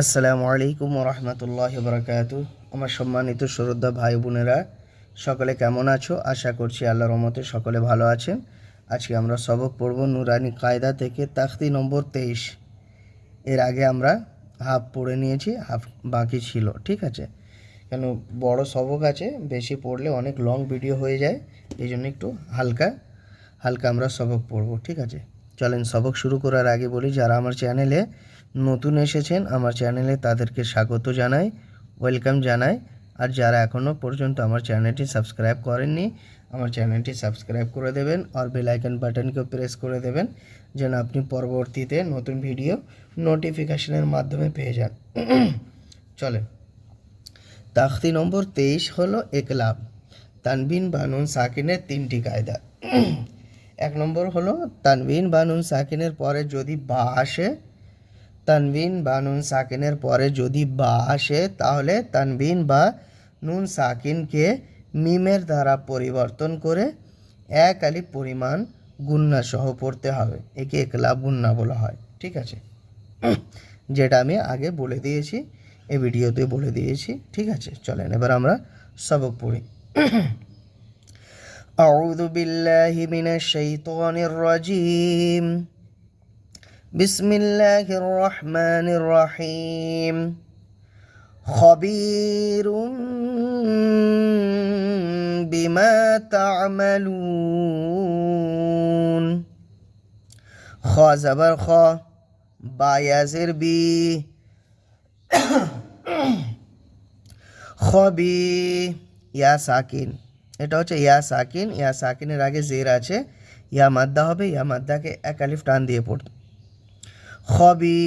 আসসালামু আলাইকুম রহমতুল্লাহ বরকাত আমার সম্মানিত শ্রদ্ধা ভাই বোনেরা, সকলে কেমন আছো? আশা করছি আল্লাহর রহমতে সকলে ভালো আছেন। আজকে আমরা সবক পড়ব নুরানি কায়দা থেকে তাখতি নম্বর তেইশ। এর আগে আমরা হাফ পড়ে নিয়েছি, হাফ বাকি ছিল, ঠিক আছে? কেন, বড় সবক আছে, বেশি পড়লে অনেক লং ভিডিও হয়ে যায়, এই জন্য একটু হালকা হালকা আমরা সবক পড়ব, ঠিক আছে? চলেন সবক শুরু করার আগে বলি, যারা আমার চ্যানেলে নতুন এসেছেন, আমার চ্যানেলে তাদেরকে স্বাগত জানাই, ওয়েলকাম জানাই। আর যারা এখনও পর্যন্ত আমার চ্যানেলটি সাবস্ক্রাইব করেননি, আমার চ্যানেলটি সাবস্ক্রাইব করে দেবেন আর বেল আইকন বাটনকেও প্রেস করে দেবেন, যেন আপনি পরবর্তীতে নতুন ভিডিও নোটিফিকেশনের মাধ্যমে পেয়ে যান। চলেন। তাখতি নম্বর তেইশ হলো একলাব। তানবিন বানুন সাকিনের তিনটি কায়দা। এক নম্বর হলো, তানবিন বানুন সাকিনের পরে যদি বা আসে তানবিন বা নুন সাকিনের পরে যদি বা আসে তাহলে তানবিন বা নুন সাকিনকে মিমের দ্বারা পরিবর্তন করে এক আলিফ পরিমাণ গুন্না সহ পড়তে হবে একে একলাব গুন্না বলা হয় ঠিক আছে যেটা আমি আগে বলে দিয়েছি এই ভিডিওতে বলে দিয়েছি ঠিক আছে চলেন এবার আমরা সবক পড়ি أعوذ بالله من الشيطان الرجيم বিসমিল্লাহির রহমানির রহিম খবীরুম বিমা তা'মালুন। খ জবর খ বায়াজের বি। খবি ইয়া সাকিন। এটা হচ্ছে ইয়া সাকিন। ইয়া সাকিনের আগে জের আছে। ইয়া মাদ্দা হবে, ইয়া মাদ্দাকে এক আলিফ টান দিয়ে পড়তে। খবি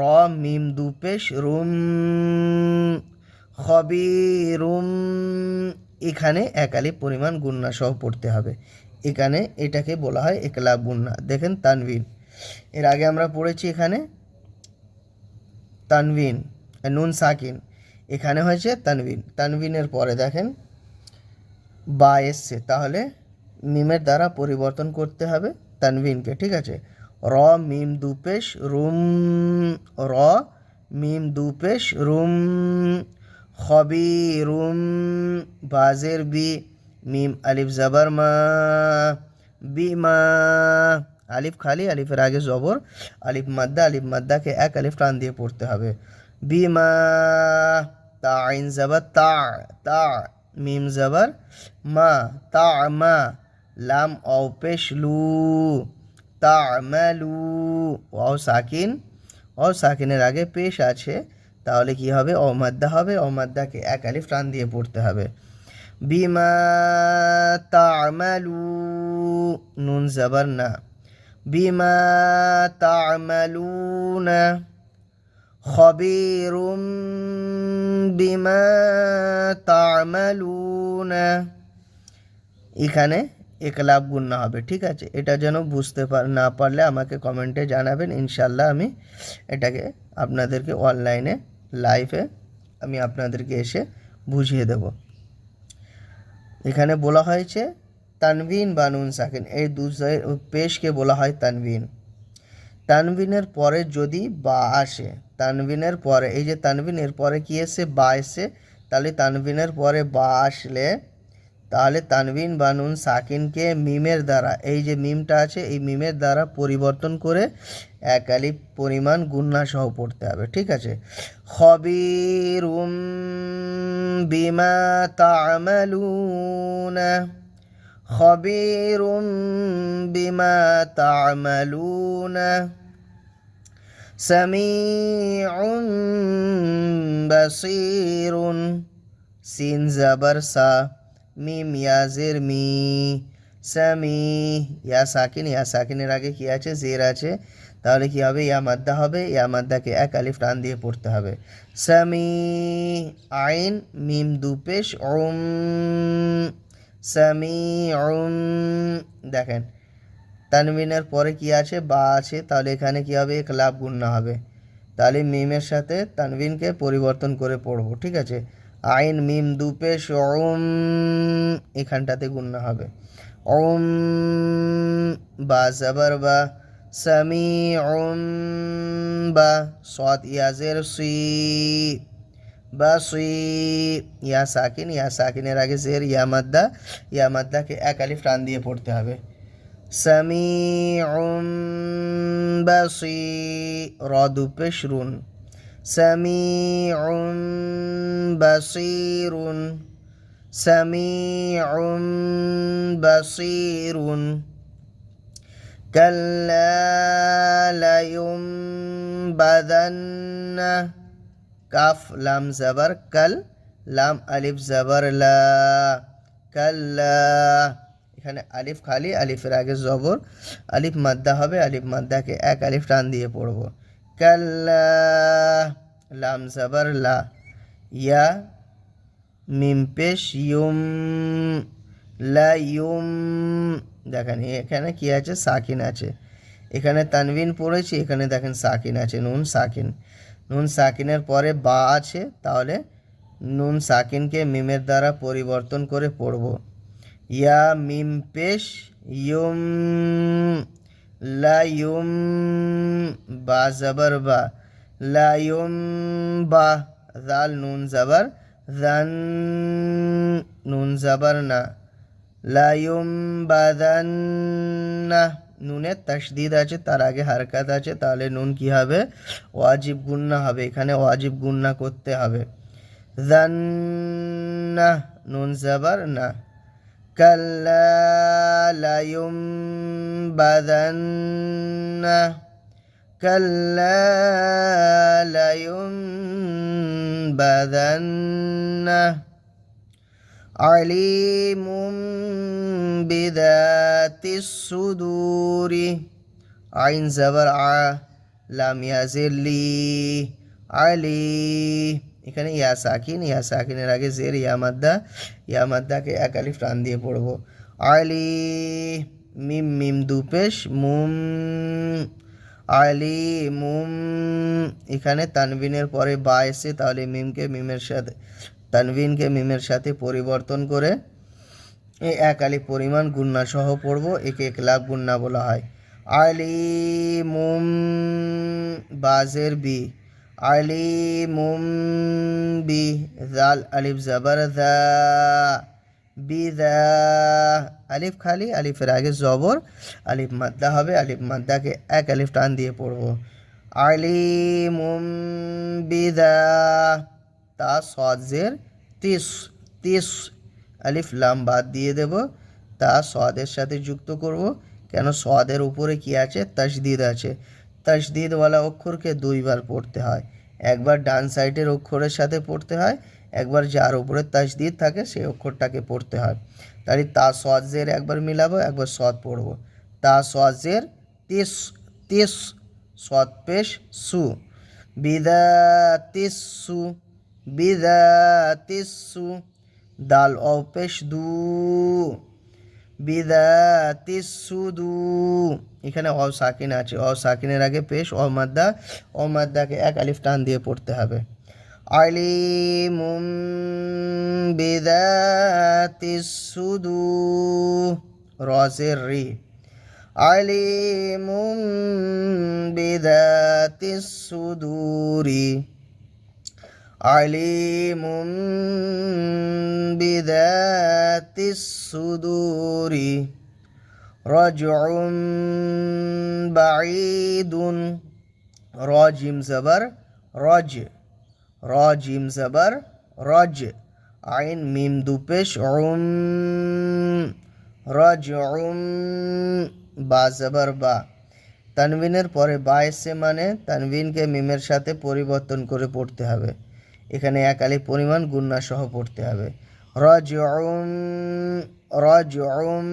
র মিম দু পেশ রুম খবি রুম এখানে এক আলিফ পরিমাণ গুন্না সহ পড়তে হবে। এখানে এটাকে বলা হয় একলা গুন্না দেখেন তানভিন। এর আগে আমরা পড়েছি এখানে তানভিন, নুন সাকিন। এখানে হয়েছে তানবিন তানভিনের পরে দেখেন বা এসছে তাহলে মিমের দ্বারা পরিবর্তন করতে হবে তানভিনকে, ঠিক আছে? র মিম দুপেশ রুম, র মিম দুপেশ রুম, খবি রুম, বাজের বি, মিম আলিফ জাবার মা বিমা আলিফ খালি, আলিফের আগে জবর, আলিফ মাদ্দা, আলিফ মাদ্দাকে এক আলিফ টান দিয়ে পড়তে হবে। বিমা তা আইন জাবার তা তা, মিম জাবার মা, তা মা, লাম অপেশ লু। তামালু। ওয়াও, সাকিন। ওয়াও, সাকিনের আগে পেশ আছে। তাহলে কি হবে? অমাদ্দা হবে। অমাদ্দাকে এক আলিফ টান দিয়ে পড়তে হবে। বিমা তামালু। নুন জাবার না। বিমা তামালুনা। খবিরুম বিমা তামালুনা। এখানে একলাভ গুন্না হবে, ঠিক আছে? এটা যেন বুঝতে পার না পারলে আমাকে কমেন্টে জানাবেন, ইনশাল্লাহ আমি এটাকে আপনাদেরকে অনলাইনে, লাইভে আমি আপনাদেরকে এসে বুঝিয়ে দেব। এখানে বলা হয়েছে তানবিন বা নুন সাকিন, এই দু পেশকে বলা হয় তানবিন তানবিনের পরে যদি বা আসে তানবিনের পরে, এই যে তানবিনের পরে কি এসে বা এসে, তাহলে তানবিনের পরে বা আসলে তাহলে তানবিন বা নুন সাকিনকে মিমের দ্বারা, এই যে মিমটা আছে, এই মিমের দ্বারা পরিবর্তন করে একালি পরিমাণ গুন্না সহ পড়তে হবে, ঠিক আছে? খবিরুম বিমা বিমা তামালুনা সিন জাবার সা মিম, ইয়াজের মি, সামি, ইয়া সাকিন, ইয়া সাকিনের আগে কি আছে? জের আছে। তাহলে কি হবে? ইয়া মাদ্দা হবে। ইয়া মাদ্দাকে এক আলিফ টান দিয়ে পড়তে হবে। সামি, আইন, মিম দুপেশ ওম সামি ওম দেখেন। তানবিনের পরে কি আছে? বা আছে। তাহলে এখানে কি হবে? এক লাভ গুণনা হবে। তাহলে মিমের সাথে তানবিনকে পরিবর্তন করে পড়ব, ঠিক আছে? আইন মিম দুপে ওম এখানটাতে গুণনা হবে। ওম বা জাবার বা সামিউম বা সদ ইয়াজের সুই বা সুই ইয়া সাকিন, ইয়া সাকিনের আগে জের, ইয়া মাদ্দা, ইয়া মাদ্দাকে এক দিয়ে পড়তে হবে। সামিউম বাসির র দুপেশ সামিউম বাসিরুন সামিউম বাসিরুন كلا لينبذن কাফ লাম জাবার কাল লাম আলিফ জাবার লা কাল্লা এখানে আলিফ খালি আলিফের আগে জবর আলিফ মাদ্দা হবে আলিফ মাদ্দাকে এক আলিফ টান দিয়ে পড়ব কাল্লা লাম জাবার লা ইয়া মিম পেশ ইউম লা ইউম দেখেন, এখানে কি আছে? সাকিন আছে। এখানে তানবিন পড়েছি, এখানে দেখেন সাকিন আছে, নুন সাকিন। নুন সাকিনের পরে বা আছে, তাহলে নুন সাকিনকে মিমের দ্বারা পরিবর্তন করে পড়ব। ইয়া মিম পেশ ইউম লা ইউম বা জবর বা, লা ইউম বা জাল নুন জবর জান নুন জবর না। লা ইউম বাদান্না নুনের তাসদিদ আছে, তার আগে হারকাত আছে, তাহলে নুন কি হবে? ওয়াজিব গুন্না হবে, এখানে ওয়াজিব গুন্না করতে হবে। জান্না নুন জাবার না। كلا لينبذن كلا لينبذن عليم بذات الصدور عين زبرع لم يزل لي عليم এখানে ইয়া সাকিন, ইয়া সাকিনের আগে জের, ইয়া মাদ্দা, ইয়া মাদ্দাকে এক আলিফ টান দিয়ে পড়ব। আলি, মিম মিম দুপেশ, মুম, আলি, মুম। এখানে তানবিনের পরে বা এসে তাহলে মিমকে মিমের সাথে তানবিনকে মিমের সাথে পরিবর্তন করে এই এক আলি পরিমাণ গুন্না সহ পড়ব, একে এক লাখ গুন্না বলা হয়। আলি, মুম, বাজের বি। আলি মুম বি জাল আলিফ জাবার আলিফ খালি, আলিফের আগে জবর, আলিফ মাদ্দা হবে, আলিফ মাদ্দাকে এক আলিফ টান দিয়ে পড়ব। আলি মুম বিদা তা সজের তিস তিস আলিফ লাম বাদ দিয়ে দেব, তা সদের সাথে যুক্ত করব, কেন সদের উপরে কি আছে? তাসদিদ আছে। তাসদিদওয়ালা অক্ষরকে দুইবার পড়তে হয়। একবার ডান সাইডের অক্ষরের সাথে পড়তে হয়, একবার যার উপরে তাসদিদ থাকে সেই অক্ষরটাকে পড়তে হয়। তাহলে তা সজের একবার মিলাবো, একবার সদ পড়ব। তা সজের তিস তিস সদ পেশ, সু। বিদা তিস, সু। বিদাতিসু দাল অপেশ দু। বিদাতিসুদু এখানে অ সাকিন আছে। অ সাকিনের আগে পেশ অমাদ্দা অমাদ্দাকে এক আলিফ টান দিয়ে পড়তে হবে। আলিমুম বিদাতিসুদু রজের রি। আলিমুম বিদাতিসুদুরি عليم بذات الصدور رجع بعيد راجم زبر رج راجم زبر رج عين ميم دوبش عم رجعم বা জবর বা তানবিনের পরে বা এসে মানে তানবিনকে মিমের সাথে পরিবর্তন করে পড়তে হবে এখানে এক পরিমাণ গুন্না সহ পড়তে হবে। রজউম রজউম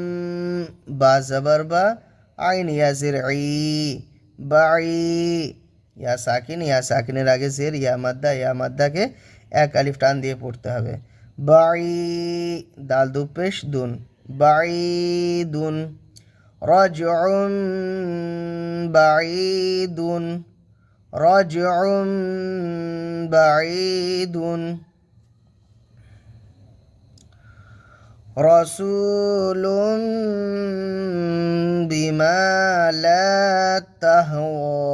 বা জবর বা আইন ইয়াজির ই বাই ইয়া সাকিন, ইয়া সাকিনের আগে জের, ইয়া মাদ্দা, ইয়া মাদ্দাকে এক আলিফ টান দিয়ে পড়তে হবে। বাই দাল দুপেশ দুন। বাই দুন। রজউম বাই দুন। رجع بعيد رسول بما لا تهوى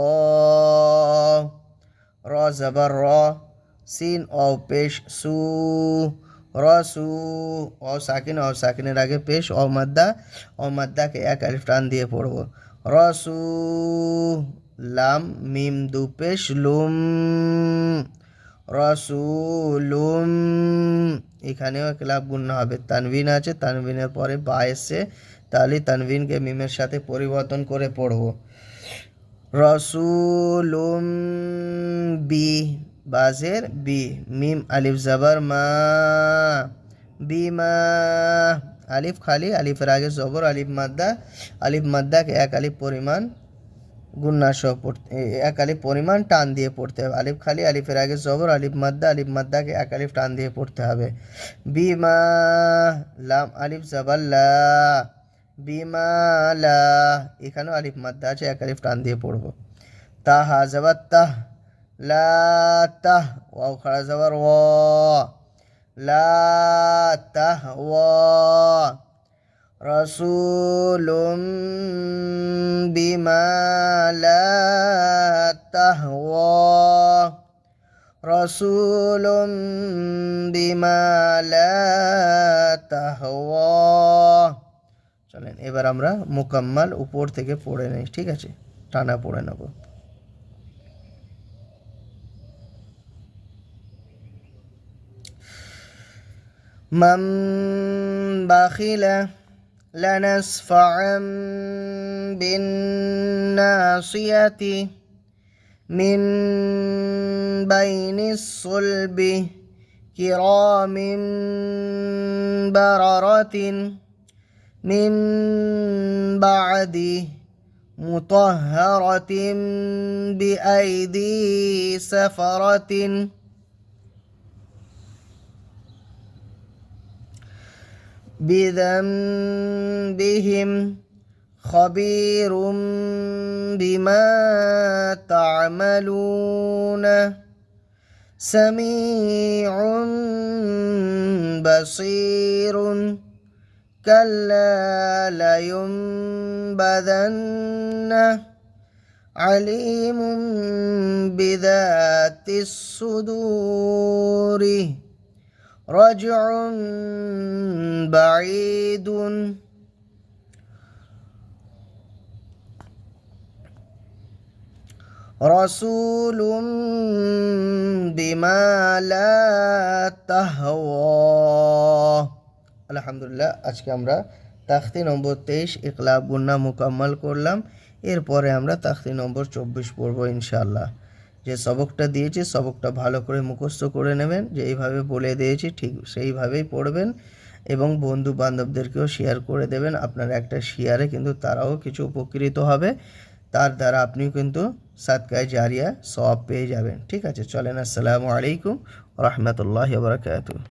را زبر را সিন অ পেশ সু রসু অ সাকিন অ সাকিনের আগে পেশ অ মাদ্দা অ মাদ্দাকে এক আলিফ টান দিয়ে পড়বো রসু লাম মিম দু পেশ লুম, রসুলুম। এখানেও এক লাভ গুণ হবে। তানভিন আছে, তানভিনের পরে বা এসছে তাহলে তানভিনকে মিমের সাথে পরিবর্তন করে পড়ব। রসুলুম বি, বাজের বি, মিম আলিফ জাবার মা বিমা আলিফ খালি, আলিফের আগে জবর, আলিফ মাদ্দা, আলিফ মাদ্দাকে এক আলিফ পরিমাণ গুন্না সহ পড়তে, এ- এক আলিফ পরিমাণ টান দিয়ে পড়তে হবে। আলিফ খালি, আলিফের আগে জবর, আলিফ মাদ্দা, আলিফ মাদ্দাকে এক আলিফ টান দিয়ে পড়তে হবে। বিমা লাম, আলিফ জাবাল্লা বিমা লা, এখানেও আলিফ মাদ্দা আছে, এক আলিফ টান দিয়ে পড়ব। তাহা জাবার তাহ, লা তাহ, ওয়াও খাড়া যাবার ও, লা তাহ ওয়া رسول بما لا تهوى رسول بما لا تهوى চলেন এবার আমরা মোকাম্মাল উপর থেকে পড়ে নেই ঠিক আছে টানা পড়ে নেব من بخل لنسفعا بالناصية من بين الصلب كرام بررة من بعد مطهرة بأيدي سفرة بذنبهم خبير بما تعملون. سميع بصير. كلا لينبذن. عليم بذات الصدور. رجع بعيد رسول بما لا تهوى আলহামদুলিল্লাহ আজকে আমরা তাখতি নম্বর তেইশ ইকলাব গুন্না মোকাম্মল করলাম এরপরে আমরা তাখতি নম্বর চব্বিশ পড়বো ইনশাআল্লাহ যে সবকটা দিয়েছি, সবকটা ভালো করে মুখস্থ করে নেবেন। যে এইভাবে বলে দিয়েছি, ঠিক সেইভাবেই পড়বেন এবং বন্ধু বান্ধবদেরকেও শেয়ার করে দেবেন। আপনার একটা শেয়ারে কিন্তু তারাও কিছু উপকৃত হবে। তার দ্বারা আপনিও কিন্তু সাতকায় জারিয়া সব পেয়ে যাবেন। ঠিক আছে, চলেন, আসসালামু আলাইকুম রহমতুল্লাহ বারকাত